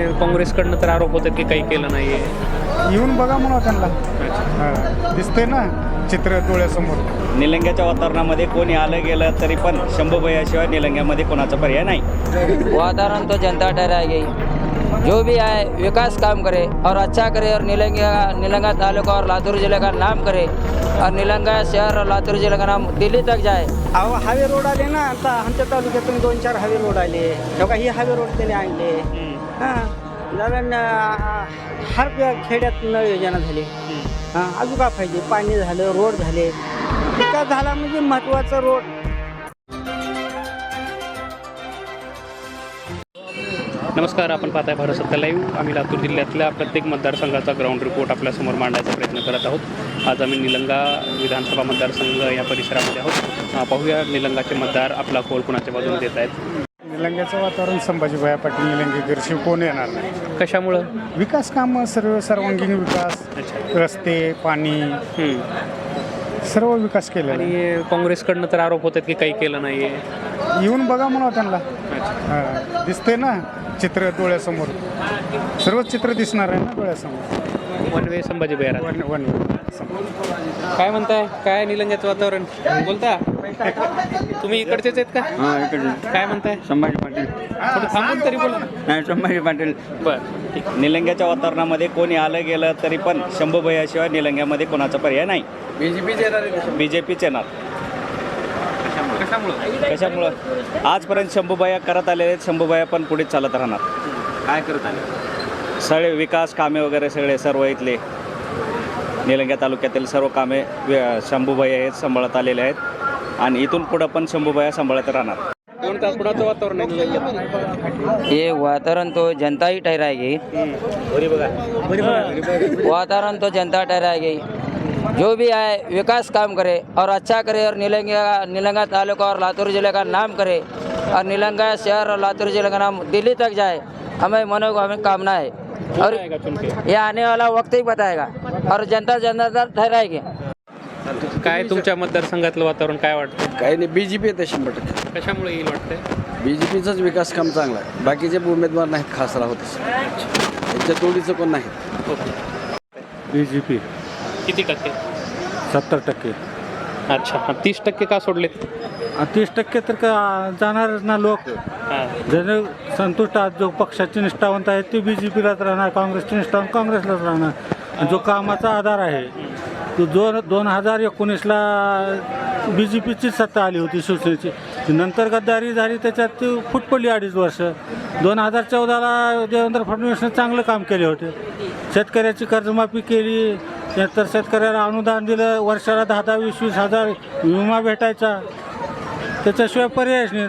काँग्रेसकडनं तर आरोप होतात की काही केलं नाहीये. येऊन बघा म्हणा त्यांना. हा, दिसतंय ना चित्र डोळ्यासमोर. निलंग्याच्या वातावरणामध्ये कोणी आलं गेलं तरी पण शंभूभयाशिवाय निलंग्यामध्ये कोणाचा पर्याय नाही. वातावरण तो जनता ठहराएगी जो भी आए विकास काम करे और अच्छा करे और निलंगा निलंगा तालुका और लातूर जिले का नाम करे और निलंगा शहर और लातूर जिले का नाम दिल्ली तक जाए। अहो हावे रोड आले ना आता आमच्या तालुक्यातून दोन चार हावे रोड आले. तेव्हा ही हावे रोड त्याने आणले. हां. कारण हर खेड्यात नळ योजना झाली. हां अजून का पाहिजे पाणी झालं रोड झाले. विकास झाला म्हणजे महत्त्वाचा रोड. नमस्कार आपण पाहताय भारत सत्ता लाईव्ह आम्ही लातूर जिल्ह्यातल्या प्रत्येक मतदारसंघाचा ग्राउंड रिपोर्ट आपल्यासमोर मांडायचा प्रयत्न करत आहोत. आज आम्ही निलंगा विधानसभा मतदारसंघ या परिसरामध्ये आहोत. पाहूया निलंगाचे मतदार आपला कोल कुणाच्या बाजूने देत आहेत निलंग्याचं वातावरण संभाजीभाई पाटील निलंगेकर शिव कोण येणार नाही? कशामुळं? विकास कामं सर्व सर्वांगीण विकास रस्ते पाणी. सर्व विकास आहे. आणि काँग्रेसकडनं तर आरोप होतात की काही केलं नाहीये. येऊन बघा म्हणा त्यांना. हा, दिसतंय ना चित्र डोळ्यासमोर. सर्व चित्र दिसणार आहे ना डोळ्यासमोर. वन वे संभाजी बेरा वन वन समोर. काय म्हणताय? काय निलंग्याचं वातावरण? बोलता? तुम्ही इकडचेच आहेत का? हां इकडे. काय म्हणताय? संभाजी पाटील. थोडं थांबून तरी बोला. नाही संभाजी पाटील. बरं निलंग्याच्या वातावरणामध्ये कोणी आलं गेलं तरी पण शंभूभयाशिवाय निलंग्यामध्ये कोणाचा पर्याय नाही. बी जे पीच येणार कशामुळं? कशामुळं? आजपर्यंत शंभूभया करत आलेले आहेत. शंभूभया पण पुढे चालत राहणार. काय करत आले? सगळे विकास कामे वगैरे सगळे सर्व इथले. निलंग्या तालुक्यातील सर्व कामे शंभूभया हे सांभाळत आलेले आहेत. आणि इथून पुढं पण शंभूभया सांभाळत राहणार. कुणाचं वातावरण आहे? ये वातावरण तो जनता ही ठहराएगी वातावरण तो जनता ठहराएगी जो भी आए विकास काम करे और अच्छा करे और निलंगा निलंगा तालुका और लातूर जिले का नाम करे और निलंगा शहर और लातूर जिले का नाम दिल्ली तक जाए हमें मनोकामना कामना है। और? ये आने वाला वक्त ही बताएगा। और जनता जनता ठहराएगी। काय तुमच्या मतदारसंघातलं वातावरण काय वाटतं? काही नाही बी जे पी येते शंभर टक्के कशामुळे येईल वाटतंय? बी जे पीचाच विकास काम चांगला आहे. बाकीचे उमेदवार नाहीत खास राहत त्यांच्या तोडीचं कोण नाहीत. ओके. बी जे पी किती टक्के? सत्तर टक्के. अच्छा. तीस टक्के का सोडलेत? तीस टक्के तर का जाणारच ना लोक. जर संतुष्ट आहेत जो पक्षाचे निष्ठावंत आहेत ते बी जे पीलाच राहणार काँग्रेसचे निष्ठावंत काँग्रेसलाच राहणार. आणि जो कामाचा आधार आहे तो दोन दोन हजार एकोणीसला बी जे पीचीच सत्ता आली होती शिवसेनेची. नंतर गद्दारी झाली त्याच्यात ती फूट पडली अडीच वर्ष. दोन हजार चौदाला देवेंद्र फडणवीसने चांगलं काम केले होते. शेतकऱ्याची कर्जमाफी केली त्यानंतर शेतकऱ्याला अनुदान दिलं वर्षाला दहा दहा वीस वीस हजार विमा भेटायचा. त्याच्याशिवाय पर्यायच नाही.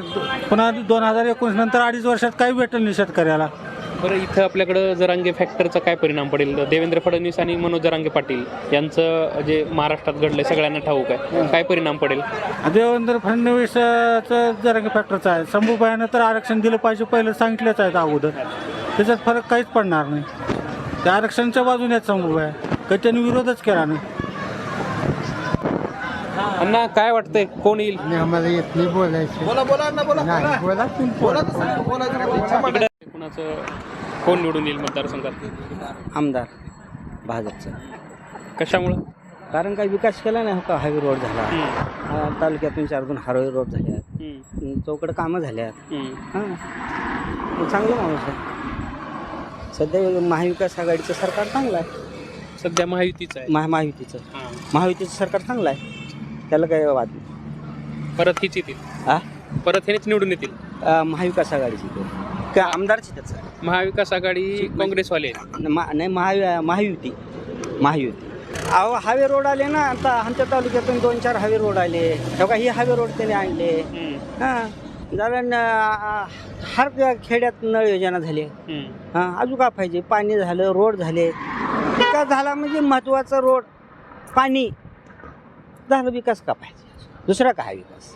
पुन्हा दोन हजार एकोणीस नंतर अडीच वर्षात काही भेटलं नाही शेतकऱ्याला. बरं इथं आपल्याकडं जरांगे फॅक्टरचा काय परिणाम पडेल? देवेंद्र फडणवीस आणि मनोज जरांगे पाटील यांचं जे महाराष्ट्रात घडलंय सगळ्यांना ठाऊक आहे. काय परिणाम पडेल? देवेंद्र फडणवीसचं जरा फॅक्टरचं आहे. शंभूबाईनं तर आरक्षण दिलं पाहिजे पहिलं सांगितलंच आहे अगोदर. त्याच्यात फरक काहीच पडणार नाही. त्या आरक्षणच्या बाजूने आहेत शंभूबाई काही त्यांनी विरोधच केला नाही. अण्णा काय वाटतंय? कोण येईल? आम्हाला येत नाही बोलायचं. बोला बोला बोला. बोला. इकडे कुणाचं कोण निवडून येईल मतदारसंघात? आमदार भाजपचं. कशामुळं? कारण काही विकास केला नाही हो का? हावे रोड झाला. हम्म, तालुक्यातून चार दोन हावे रोड झाले आहेत हम्म, चौकड कामं झाले आहेत हम्म. हां. चांगला माणूस आहे. सध्या महाविकास आघाडीचं सरकार चांगलं आहे. सध्या महायुतीच आहे. महा महायुतीचं. हां. महायुतीचं सरकार चांगलं आहे. त्याला काही वाद नाही. परत हेच येतील. आ? परत हेच निवडून येतील. अं, महाविकास आघाडीची ते का आमदारची त्याचं? महाविकास आघाडी काँग्रेसवाले आहेत. न- मा- नाही महा महायुती. महायुती. अहो हावे रोड आले ना आता आमच्या तालुक्यातून दोन चार हावे रोड आले. तेव्हा ही हावे रोड त्याने आणले. हम्म, हां कारण अं, हर खेड्यात नळ योजना झाली. हम्म. हां अजून का पाहिजे? पाणी झालं रोड झाले. विकास झाला म्हणजे महत्त्वाचा रोड? पाणी. झालं विकास का पाहिजे? दुसरा काय विकास?